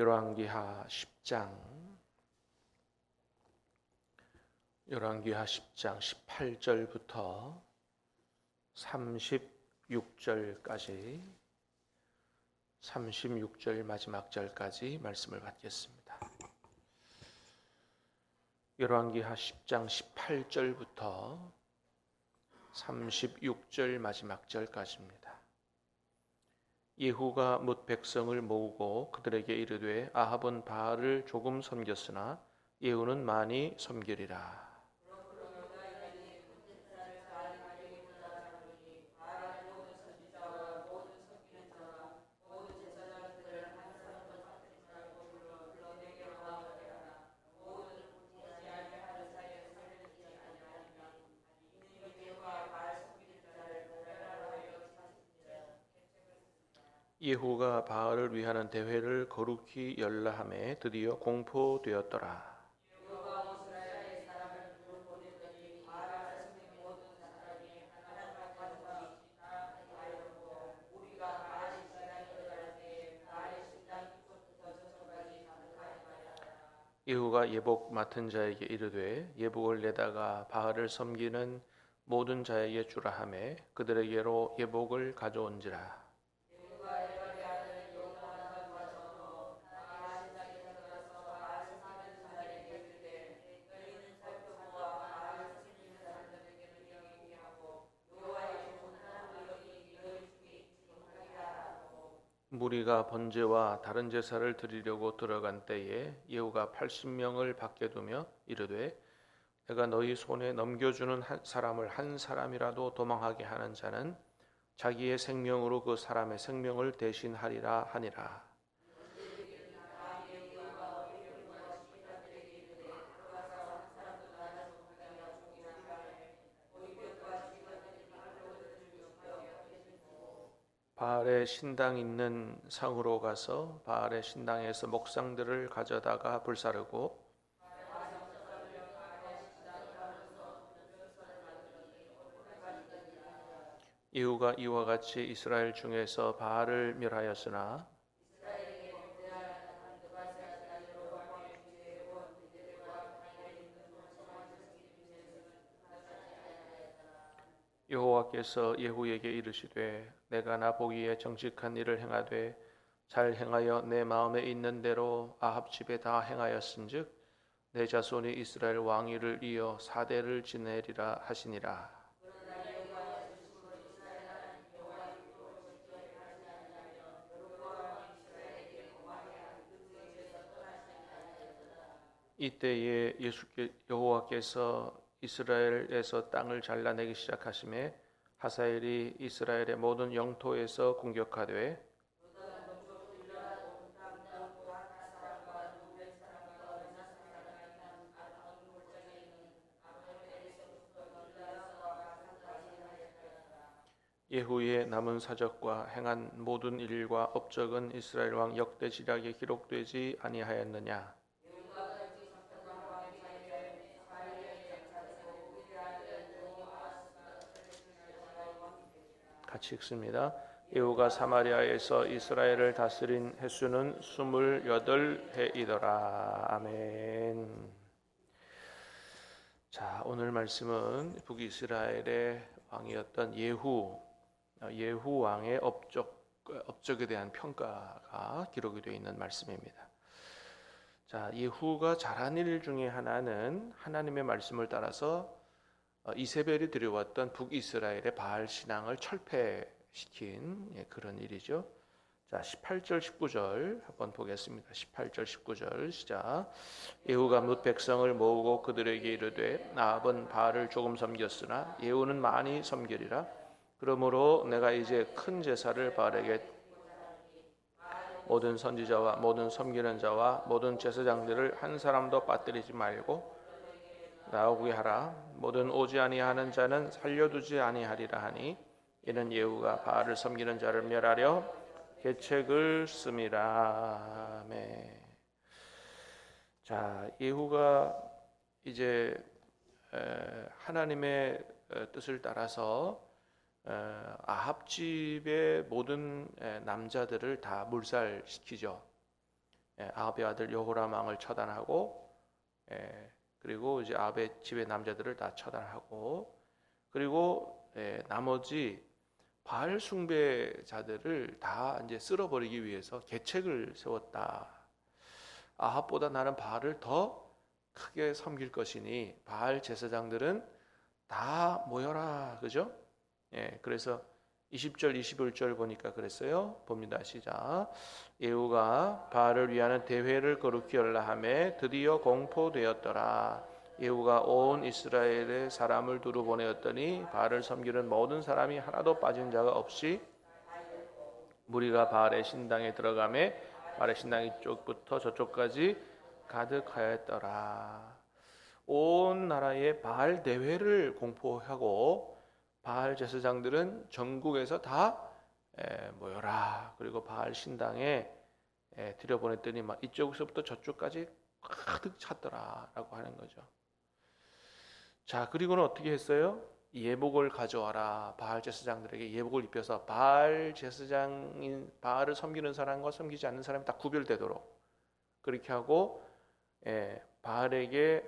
열왕기하 10장 열왕기하 10장 18절부터 36절까지 36절 마지막 절까지 말씀을 받겠습니다. 열왕기하 10장 18절부터 36절 마지막 절까지입니다. 예후가 뭇 백성을 모으고 그들에게 이르되 아합은 바알을 조금 섬겼으나 예후는 많이 섬기리라. 예후가 바알을 위하는 대회를 거룩히 열라함에 드디어 공포되었더라. 예후가 예복 맡은 자에게 이르되 예복을 내다가 바알을 섬기는 모든 자에게 주라 하매 그들에게로 예복을 가져온지라. 무리가 번제와 다른 제사를 드리려고 들어간 때에 예후가 80명을 밖에 두며 이르되 내가 너희 손에 넘겨주는 한 사람을 한 사람이라도 도망하게 하는 자는 자기의 생명으로 그 사람의 생명을 대신하리라 하니라. 바알의 신당 있는 상으로 가서 바알의 신당에서 목상들을 가져다가 불사르고 이후가 이와 같이 이스라엘 중에서 바알을 멸하였으나 여호와께서 예후에게 이르시되 내가 나 보기에 정직한 일을 행하되 잘 행하여 내 마음에 있는 대로 아합 집에 다 행하였은즉 내 자손이 이스라엘 왕위를 이어 사대를 지내리라 하시니라. 이때에 예수께 여호와께서 이스라엘에서 땅을 잘라내기 시작하심에 하사엘이 이스라엘의 모든 영토에서 공격하되 예후의 남은 사적과 행한 모든 일과 업적은 이스라엘 왕 역대 지략에 기록되지 아니하였느냐 같이 읽습니다. 예후가 사마리아에서 이스라엘을 다스린 횟수는 28해이더라. 아멘. 자, 오늘 말씀은 북이스라엘의 왕이었던 예후 예후 왕의 업적 업적에 대한 평가가 기록이 되어 있는 말씀입니다. 자, 예후가 잘한 일 중에 하나는 하나님의 말씀을 따라서 어, 이세벨이 들여왔던 북이스라엘의 바알 신앙을 철폐시킨 예, 그런 일이죠. 자, 18절 19절 한번 보겠습니다. 18절 19절 시작. 예후가 뭇 백성을 모으고 그들에게 이르되 나합은 바알을 조금 섬겼으나 예후는 많이 섬기리라. 그러므로 내가 이제 큰 제사를 바알에게 모든 선지자와 모든 섬기는 자와 모든 제사장들을 한 사람도 빠뜨리지 말고 나오게 하라 모든 오지 아니하는 자는 살려두지 아니하리라 하니 이는 예후가 바알을 섬기는 자를 멸하려 계책을 씀이라 아멘. 자 예후가 이제 하나님의 뜻을 따라서 아합 집의 모든 남자들을 다 물살시키죠. 예, 아합의 아들 여호람 왕을 처단하고 예, 그리고 이제 아합의 집의 남자들을 다 처단하고 그리고 예, 나머지 바알 숭배자들을 다 이제 쓸어버리기 위해서 계책을 세웠다. 아합보다 나는 바알을 더 크게 섬길 것이니 바알 제사장들은 다 모여라. 그죠? 예, 그래서 20절, 21절 보니까 그랬어요. 봅니다. 시작. 예후가 바알을 위하는 대회를 거룩히 열라 하매 드디어 공포되었더라. 예후가 온 이스라엘의 사람을 두루 보내었더니 바알을 섬기는 모든 사람이 하나도 빠진 자가 없이 무리가 바알의 신당에 들어가매 바알의 신당 이쪽부터 저쪽까지 가득하였더라. 온 나라에 바알 대회를 공포하고 바알 제사장들은 전국에서 다 에, 모여라. 그리고 바알 신당에 에, 들여보냈더니 막 이쪽에서부터 저쪽까지 가득 찼더라라고 하는 거죠. 자, 그리고는 어떻게 했어요? 예복을 가져와라. 바알 제사장들에게 예복을 입혀서 바알 제사장인 바알을 섬기는 사람과 섬기지 않는 사람이 다 구별되도록 그렇게 하고 예, 바알에게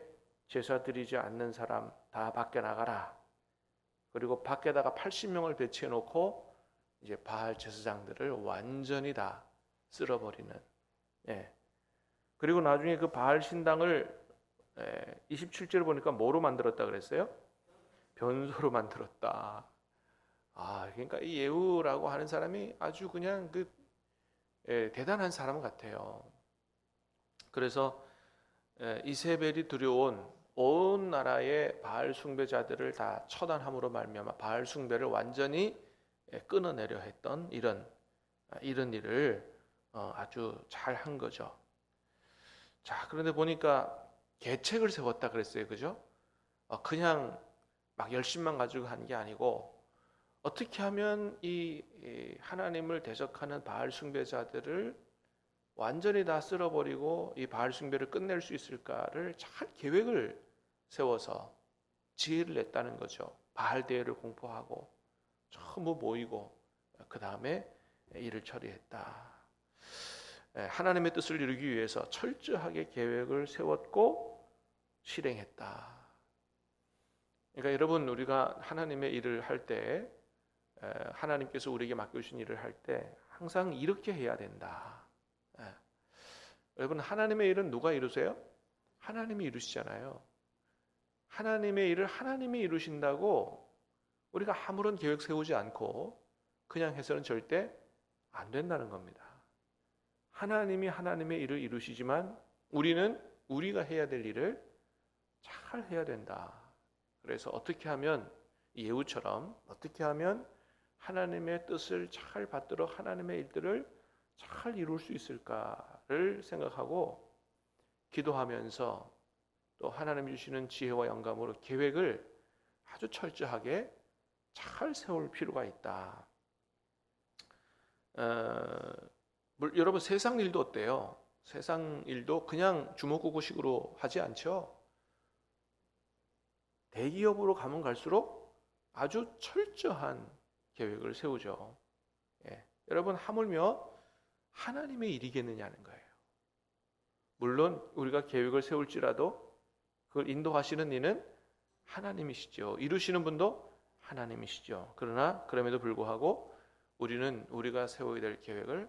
제사 드리지 않는 사람 다 밖에 나가라. 그리고 밖에다가 80명을 배치해 놓고 이제 바알 제사장들을 완전히 다 쓸어버리는. 예. 그리고 나중에 그 바알 신당을 예, 27절 보니까 뭐로 만들었다 그랬어요? 변소로 만들었다. 아, 그러니까 이 예후라고 하는 사람이 아주 그냥 그 예, 대단한 사람 같아요. 그래서 예, 이세벨이 들여온 온 나라의 바알 숭배자들을 다 처단함으로 말미암아 바알 숭배를 완전히 예, 끊어내려 했던 이런 아, 이런 일을 어, 아주 잘 한 거죠. 자, 그런데 보니까 계책을 세웠다 그랬어요. 그죠? 어, 그냥 막 열심만 가지고 한 게 아니고 어떻게 하면 이, 이 하나님을 대적하는 바알 숭배자들을 완전히 다 쓸어버리고 이 바알 숭배를 끝낼 수 있을까를 잘 계획을 세워서 지혜를 냈다는 거죠. 바알 대회를 공포하고 전부 모이고 그 다음에 일을 처리했다. 예, 하나님의 뜻을 이루기 위해서 철저하게 계획을 세웠고 실행했다. 그러니까 여러분 우리가 하나님의 일을 할 때 하나님께서 우리에게 맡겨주신 일을 할 때 항상 이렇게 해야 된다. 예. 여러분 하나님의 일은 누가 이루세요? 하나님이 이루시잖아요. 하나님의 일을 하나님이 이루신다고 우리가 아무런 계획 세우지 않고 그냥 해서는 절대 안 된다는 겁니다. 하나님이 하나님의 일을 이루시지만 우리는 우리가 해야 될 일을 잘 해야 된다. 그래서 어떻게 하면 예우처럼 어떻게 하면 하나님의 뜻을 잘 받들어 하나님의 일들을 잘 이룰 수 있을까를 생각하고 기도하면서 또 하나님 주시는 지혜와 영감으로 계획을 아주 철저하게 잘 세울 필요가 있다. 어, 여러분 세상 일도 어때요? 세상 일도 그냥 주먹구구식으로 하지 않죠. 대기업으로 가면 갈수록 아주 철저한 계획을 세우죠. 예. 여러분 하물며 하나님의 일이겠느냐는 거예요. 물론 우리가 계획을 세울지라도 그걸 인도하시는 이는 하나님이시죠. 이루시는 분도 하나님이시죠. 그러나 그럼에도 불구하고 우리는 우리가 세워야 될 계획을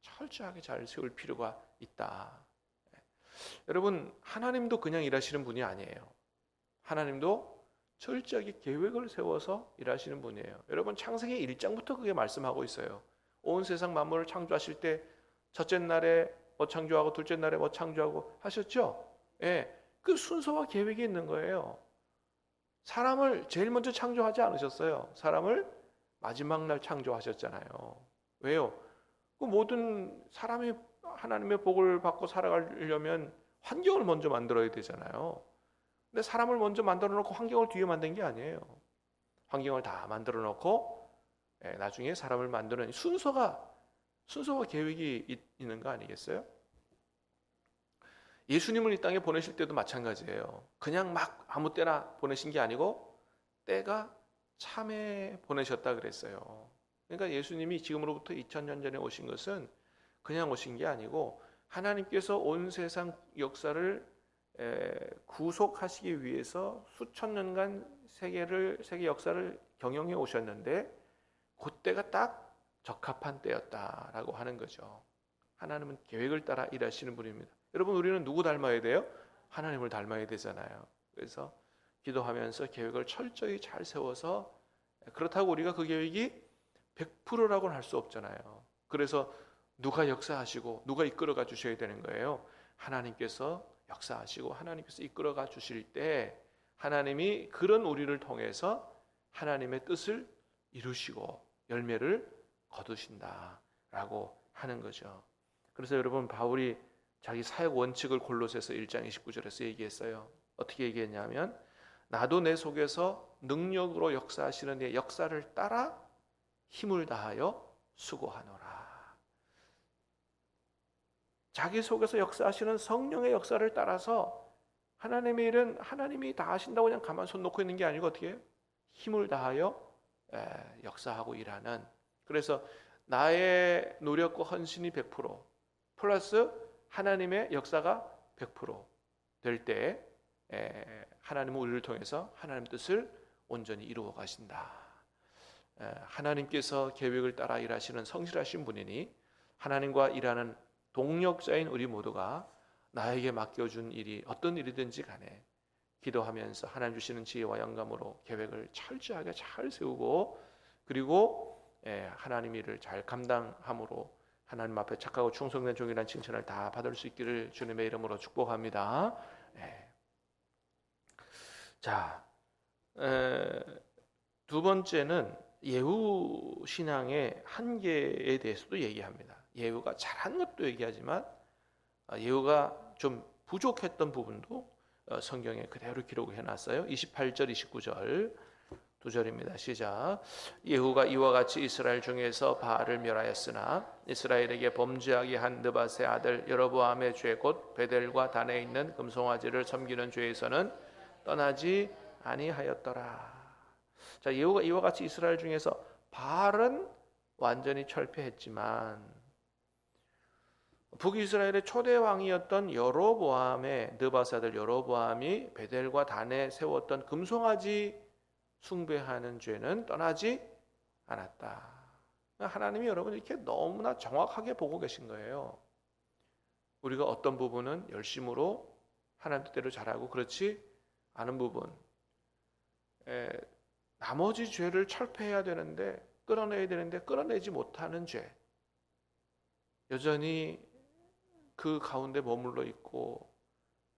철저하게 잘 세울 필요가 있다. 예. 여러분 하나님도 그냥 일하시는 분이 아니에요. 하나님도 철저하게 계획을 세워서 일하시는 분이에요. 여러분 창세기 1장부터 그게 말씀하고 있어요. 온 세상 만물을 창조하실 때 첫째 날에 뭐 창조하고 둘째 날에 뭐 창조하고 하셨죠? 예. 그 순서와 계획이 있는 거예요. 사람을 제일 먼저 창조하지 않으셨어요. 사람을 마지막 날 창조하셨잖아요. 왜요? 그 모든 사람이 하나님의 복을 받고 살아가려면 환경을 먼저 만들어야 되잖아요. 근데 사람을 먼저 만들어 놓고 환경을 뒤에 만든 게 아니에요. 환경을 다 만들어 놓고 예, 나중에 사람을 만드는 순서가 순서와 계획이 있는 거 아니겠어요? 예수님을 이 땅에 보내실 때도 마찬가지예요. 그냥 막 아무 때나 보내신 게 아니고 때가 참에 보내셨다 그랬어요. 그러니까 예수님이 지금으로부터 2000년 전에 오신 것은 그냥 오신 게 아니고 하나님께서 온 세상 역사를 에, 구속하시기 위해서 수천 년간 세계를 세계 역사를 경영해 오셨는데 그때가 딱 적합한 때였다라고 하는 거죠. 하나님은 계획을 따라 일하시는 분입니다. 여러분 우리는 누구 닮아야 돼요? 하나님을 닮아야 되잖아요. 그래서 기도하면서 계획을 철저히 잘 세워서 그렇다고 우리가 그 계획이 100%라고는 할 수 없잖아요. 그래서 누가 역사하시고 누가 이끌어가 주셔야 되는 거예요. 하나님께서 역사하시고 하나님께서 이끌어가 주실 때 하나님이 그런 우리를 통해서 하나님의 뜻을 이루시고 열매를 거두신다라고 하는 거죠. 그래서 여러분 바울이 자기 사역 원칙을 골로새서 1장 29절에서 얘기했어요. 어떻게 얘기했냐면 나도 내 속에서 능력으로 역사하시는 내 역사를 따라 힘을 다하여 수고하노라. 자기 속에서 역사하시는 성령의 역사를 따라서 하나님의 일은 하나님이 다 하신다고 그냥 가만 손 놓고 있는 게 아니고 어떻게 해요? 힘을 다하여 에, 역사하고 일하는 그래서 나의 노력과 헌신이 100% 플러스 하나님의 역사가 100%될 때 하나님은 우리를 통해서 하나님 뜻을 온전히 이루어 가신다. 에, 하나님께서 계획을 따라 일하시는 성실하신 분이니 하나님과 일하는 동력자인 우리 모두가 나에게 맡겨준 일이 어떤 일이든지 간에 기도하면서 하나님 주시는 지혜와 영감으로 계획을 철저하게 잘 세우고 그리고 예, 하나님 일을 잘 감당함으로 하나님 앞에 착하고 충성된 종이라는 칭찬을 다 받을 수 있기를 주님의 이름으로 축복합니다. 예. 자, 에, 두 번째는 예후 신앙의 한계에 대해서도 얘기합니다. 예후가 잘한 것도 얘기하지만 아, 예후가 좀 부족했던 부분도 어, 성경에 그대로 기록해 놨어요. 28절, 29절 두 절입니다. 시작. 예후가 이와 같이 이스라엘 중에서 바알을 멸하였으나 이스라엘에게 범죄하게 한 느바세 아들 여로보암의 죄 곧 베델과 단에 있는 금송아지를 섬기는 죄에서는 떠나지 아니하였더라. 자, 예후가 이와 같이 이스라엘 중에서 바알은 완전히 철폐했지만 북이스라엘의 초대 왕이었던 여로보암의 느바사들 여로보암이 베델과 단에 세웠던 금송아지 숭배하는 죄는 떠나지 않았다. 하나님이 여러분 이렇게 너무나 정확하게 보고 계신 거예요. 우리가 어떤 부분은 열심으로 하나님 뜻대로 잘하고 그렇지 않은 부분, 에, 나머지 죄를 철폐해야 되는데 끌어내야 되는데 끌어내지 못하는 죄, 여전히 그 가운데 머물러 있고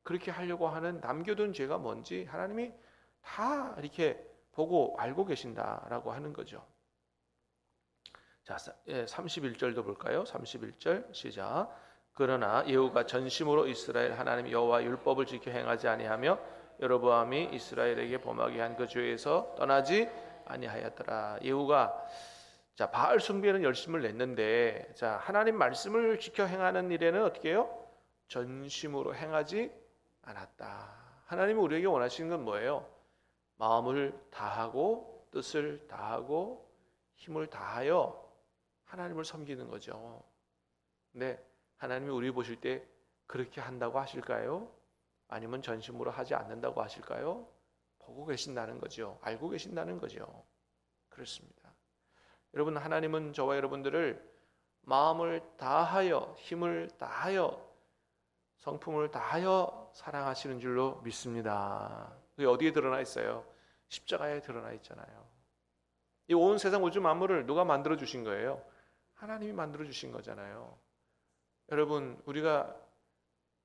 그렇게 하려고 하는 남겨둔 죄가 뭔지 하나님이 다 이렇게 보고 알고 계신다라고 하는 거죠. 자, 31절도 예, 볼까요? 31절 시작. 그러나 예후가 전심으로 이스라엘 하나님 여호와 율법을 지켜 행하지 아니하며 여로보암이 이스라엘에게 범하게 한 그 죄에서 떠나지 아니하였더라. 예후가 자, 바알 숭배는 열심을 냈는데 자, 하나님 말씀을 지켜 행하는 일에는 어떻게 해요? 전심으로 행하지 않았다. 하나님이 우리에게 원하시는 건 뭐예요? 마음을 다하고 뜻을 다하고 힘을 다하여 하나님을 섬기는 거죠. 근데 하나님이 우리 보실 때 그렇게 한다고 하실까요? 아니면 전심으로 하지 않는다고 하실까요? 보고 계신다는 거죠. 알고 계신다는 거죠. 그렇습니다. 여러분 하나님은 저와 여러분들을 마음을 다하여 힘을 다하여 성품을 다하여 사랑하시는 줄로 믿습니다. 그게 어디에 드러나 있어요? 십자가에 드러나 있잖아요. 이 온 세상 우주 만물을 누가 만들어 주신 거예요? 하나님이 만들어 주신 거잖아요. 여러분 우리가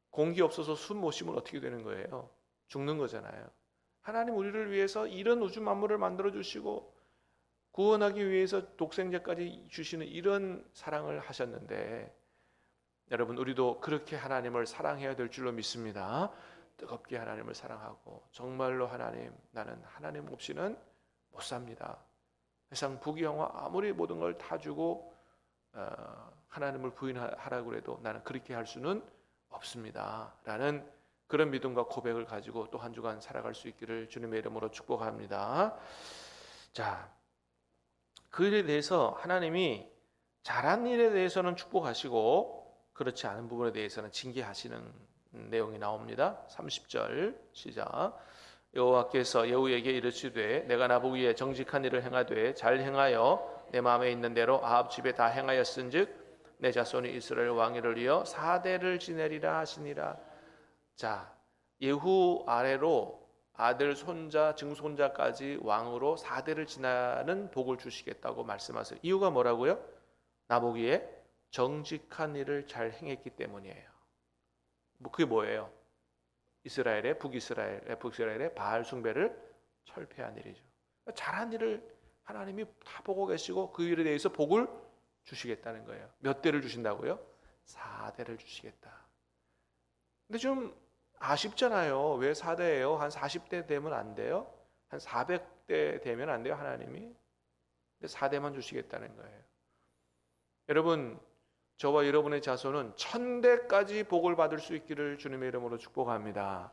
공기 없어서 숨 못 쉬면 어떻게 되는 거예요? 죽는 거잖아요. 하나님 우리를 위해서 이런 우주 만물을 만들어 주시고 구원하기 위해서 독생자까지 주시는 이런 사랑을 하셨는데 여러분 우리도 그렇게 하나님을 사랑해야 될 줄로 믿습니다. 뜨겁게 하나님을 사랑하고 정말로 하나님 나는 하나님 없이는 못 삽니다. 세상 부귀영화 아무리 모든 걸 다 주고 어, 하나님을 부인하라고 해도 나는 그렇게 할 수는 없습니다. 라는 그런 믿음과 고백을 가지고 또 한 주간 살아갈 수 있기를 주님의 이름으로 축복합니다. 자, 그 일에 대해서 하나님이 잘한 일에 대해서는 축복하시고 그렇지 않은 부분에 대해서는 징계하시는 내용이 나옵니다. 30절 시작. 여호와께서 여우에게 이르시되 내가 나보기에 정직한 일을 행하되 잘 행하여 내 마음에 있는 대로 아합 집에 다 행하였은즉 내 자손이 이스라엘 왕위를 이어 사대를 지내리라 하시니라. 자 예후 아래로 아들 손자 증손자까지 왕으로 사대를 지나는 복을 주시겠다고 말씀하세요. 이유가 뭐라고요? 나보기에 정직한 일을 잘 행했기 때문이에요. 뭐 그게 뭐예요? 이스라엘의 북이스라엘, 북이스라엘의 바알 숭배를 철폐한 일이죠. 잘한 일을 하나님이 다 보고 계시고 그 일에 대해서 복을 주시겠다는 거예요. 몇 대를 주신다고요? 4대를 주시겠다. 근데 좀 아쉽잖아요. 왜 4대예요? 한 40대 되면 안 돼요? 한 400대 되면 안 돼요? 하나님이? 근데 4대만 주시겠다는 거예요. 여러분, 저와 여러분의 자손은 천대까지 복을 받을 수 있기를 주님의 이름으로 축복합니다.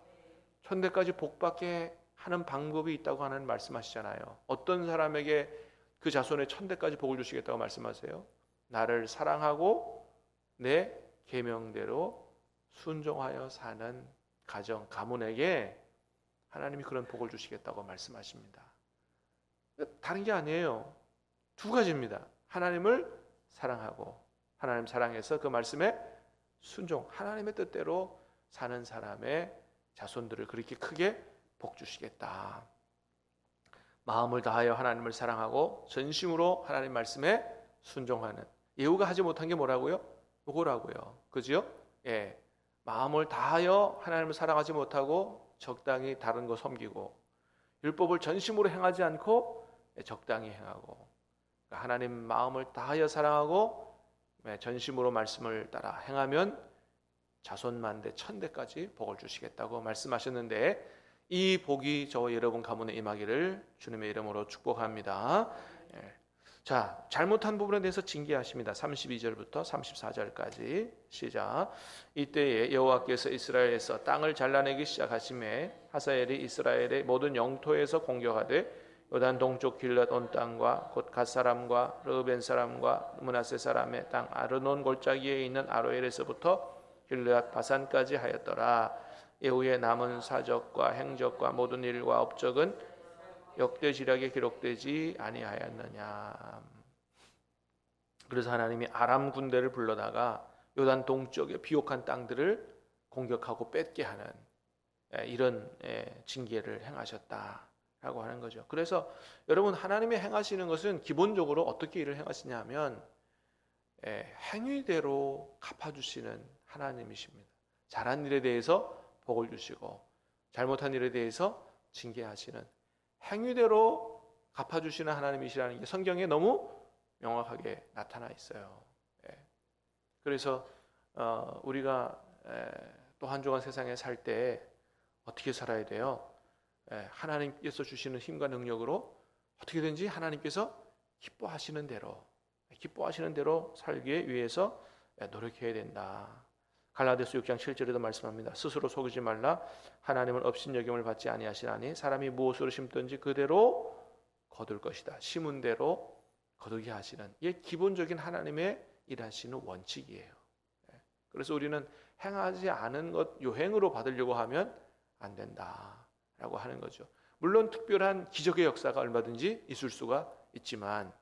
천대까지 복받게 하는 방법이 있다고 하는 말씀하시잖아요. 어떤 사람에게 그 자손의 천대까지 복을 주시겠다고 말씀하세요? 나를 사랑하고 내 계명대로 순종하여 사는 가정 가문에게 하나님이 그런 복을 주시겠다고 말씀하십니다. 다른 게 아니에요. 두 가지입니다. 하나님을 사랑하고 하나님 사랑해서 그 말씀에 순종, 하나님의 뜻대로 사는 사람의 자손들을 그렇게 크게 복 주시겠다. 마음을 다하여 하나님을 사랑하고 전심으로 하나님 말씀에 순종하는 예후가 하지 못한 게 뭐라고요? 요거라고요. 그죠? 예. 마음을 다하여 하나님을 사랑하지 못하고 적당히 다른 거 섬기고 율법을 전심으로 행하지 않고 적당히 행하고 그러니까 하나님 마음을 다하여 사랑하고 전심으로 말씀을 따라 행하면 자손만 대 천대까지 복을 주시겠다고 말씀하셨는데 이 복이 저와 여러분 가문에 임하기를 주님의 이름으로 축복합니다. 예. 자, 잘못한 부분에 대해서 징계하십니다. 32절부터 34절까지 시작. 이때에 여호와께서 이스라엘에서 땅을 잘라내기 시작하심에 하사엘이 이스라엘의 모든 영토에서 공격하되 요단 동쪽 길랏 온 땅과 곧 갓 사람과 르벤 사람과 문하세 사람의 땅 아르논 골짜기에 있는 아로엘에서부터 길앗 바산까지 하였더라. 예후의 남은 사적과 행적과 모든 일과 업적은 역대지략에 기록되지 아니하였느냐. 그래서 하나님이 아람 군대를 불러다가 요단 동쪽의 비옥한 땅들을 공격하고 뺏게 하는 예, 이런 예, 징계를 행하셨다라고 하는 거죠. 그래서 여러분 하나님이 행하시는 것은 기본적으로 어떻게 일을 행하시냐면 예, 행위대로 갚아주시는 하나님이십니다. 잘한 일에 대해서 복을 주시고 잘못한 일에 대해서 징계하시는 행위대로 갚아주시는 하나님이시라는 게 성경에 너무 명확하게 나타나 있어요. 예. 그래서 어, 우리가 또 한 주간 세상에 살 때 어떻게 살아야 돼요? 예, 하나님께서 주시는 힘과 능력으로 어떻게든지 하나님께서 기뻐하시는 대로 기뻐하시는 대로 살기 위해서 노력해야 된다. 갈라디아서 6장 7절에도 말씀합니다. 스스로 속이지 말라. 하나님은 업신여김을 받지 아니하시나니 사람이 무엇으로 심든지 그대로 거둘 것이다. 심은 대로 거두게 하시는 이게 기본적인 하나님의 일하시는 원칙이에요. 예. 그래서 우리는 행하지 않은 것 요행으로 받으려고 하면 안 된다라고 하는 거죠. 물론 특별한 기적의 역사가 얼마든지 있을 수가 있지만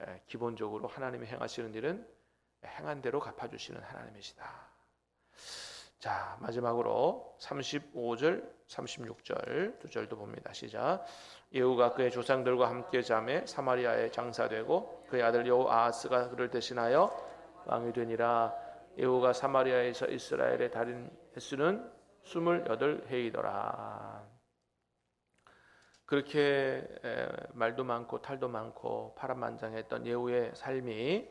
예, 기본적으로 하나님이 행하시는 일은 행한 대로 갚아주시는 하나님이시다. 자, 마지막으로 35절, 36절 두 절도 봅니다. 시작. 예후가 그의 조상들과 함께 잠에 사마리아에 장사되고 그의 아들 여호 아하스가 그를 대신하여 왕이 되니라. 예후가 사마리아에서 이스라엘의 달인 횟수는 28해이더라. 그렇게 말도 많고 탈도 많고 파란만장했던 예후의 삶이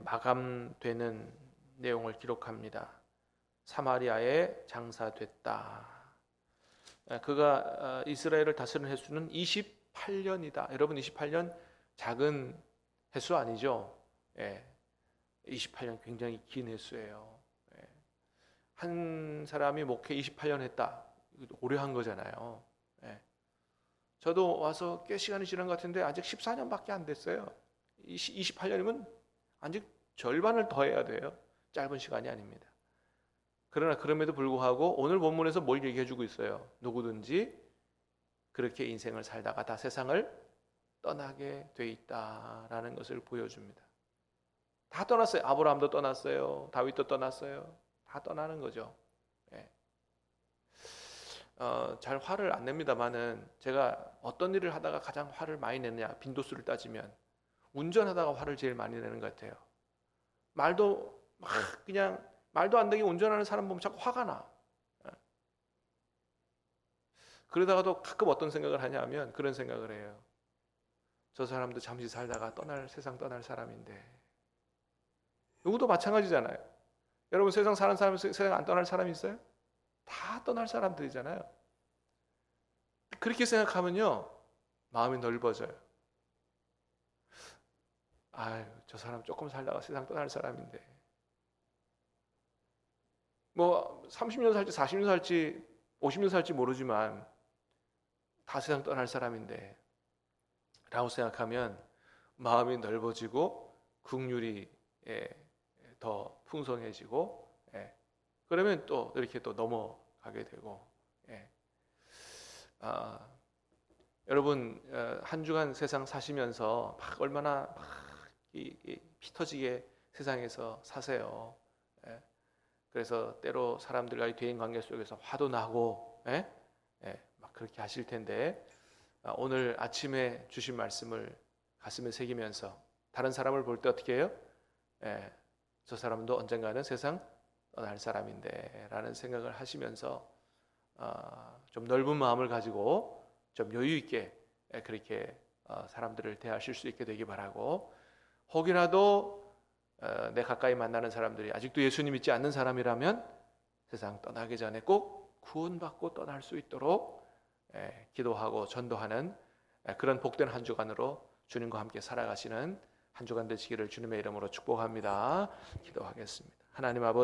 마감되는 내용을 기록합니다. 사마리아에 장사됐다. 그가 어, 이스라엘을 다스리는 횟수는 28년이다. 여러분 28년 작은 횟수 아니죠? 예. 28년 굉장히 긴 횟수예요. 예. 한 사람이 목회 28년 했다. 오래 한 거잖아요. 예. 저도 와서 꽤 시간이 지난 것 같은데 아직 14년밖에 안 됐어요. 28년이면 아직 절반을 더 해야 돼요. 짧은 시간이 아닙니다. 그러나 그럼에도 불구하고 오늘 본문에서 뭘 얘기해 주고 있어요? 누구든지 그렇게 인생을 살다가 다 세상을 떠나게 돼 있다라는 것을 보여줍니다. 다 떠났어요. 아브라함도 떠났어요. 다윗도 떠났어요. 다 떠나는 거죠. 예. 어, 잘 화를 안 냅니다만은 제가 어떤 일을 하다가 가장 화를 많이 내느냐 빈도수를 따지면 운전하다가 화를 제일 많이 내는 것 같아요. 말도 막 그냥 말도 안 되게 운전하는 사람 보면 자꾸 화가 나. 예. 그러다가도 가끔 어떤 생각을 하냐면 그런 생각을 해요. 저 사람도 잠시 살다가 떠날 세상 떠날 사람인데 누구도 마찬가지잖아요. 여러분 세상 사는 사람 세상 안 떠날 사람이 있어요? 다 떠날 사람들이잖아요. 그렇게 생각하면요 마음이 넓어져요. 아유 저 사람 조금 살다가 세상 떠날 사람인데 뭐 30년 살지 40년 살지 50년 살지 모르지만 다 세상 떠날 사람인데 라고 생각하면 마음이 넓어지고 국률이 예, 더 풍성해지고 예, 그러면 또 이렇게 또 넘어가게 되고 예. 아, 여러분 어, 한 주간 세상 사시면서 막 얼마나 막 이, 이, 피 터지게 세상에서 사세요. 예. 그래서 때로 사람들과의 대인 관계 속에서 화도 나고 예? 예, 막 그렇게 하실 텐데 아, 오늘 아침에 주신 말씀을 가슴에 새기면서 다른 사람을 볼 때 어떻게 해요? 예, 저 사람도 언젠가는 세상 떠날 사람인데 라는 생각을 하시면서 어, 좀 넓은 마음을 가지고 좀 여유 있게 예, 그렇게 어, 사람들을 대하실 수 있게 되기 바라고 혹이라도 어, 내 가까이 만나는 사람들이 아직도 예수님 믿지 않는 사람이라면 세상 떠나기 전에 꼭 구원받고 떠날 수 있도록 예, 기도하고 전도하는 예, 그런 복된 한 주간으로 주님과 함께 살아가시는 한 주간 되시기를 주님의 이름으로 축복합니다. 기도하겠습니다. 하나님 아버지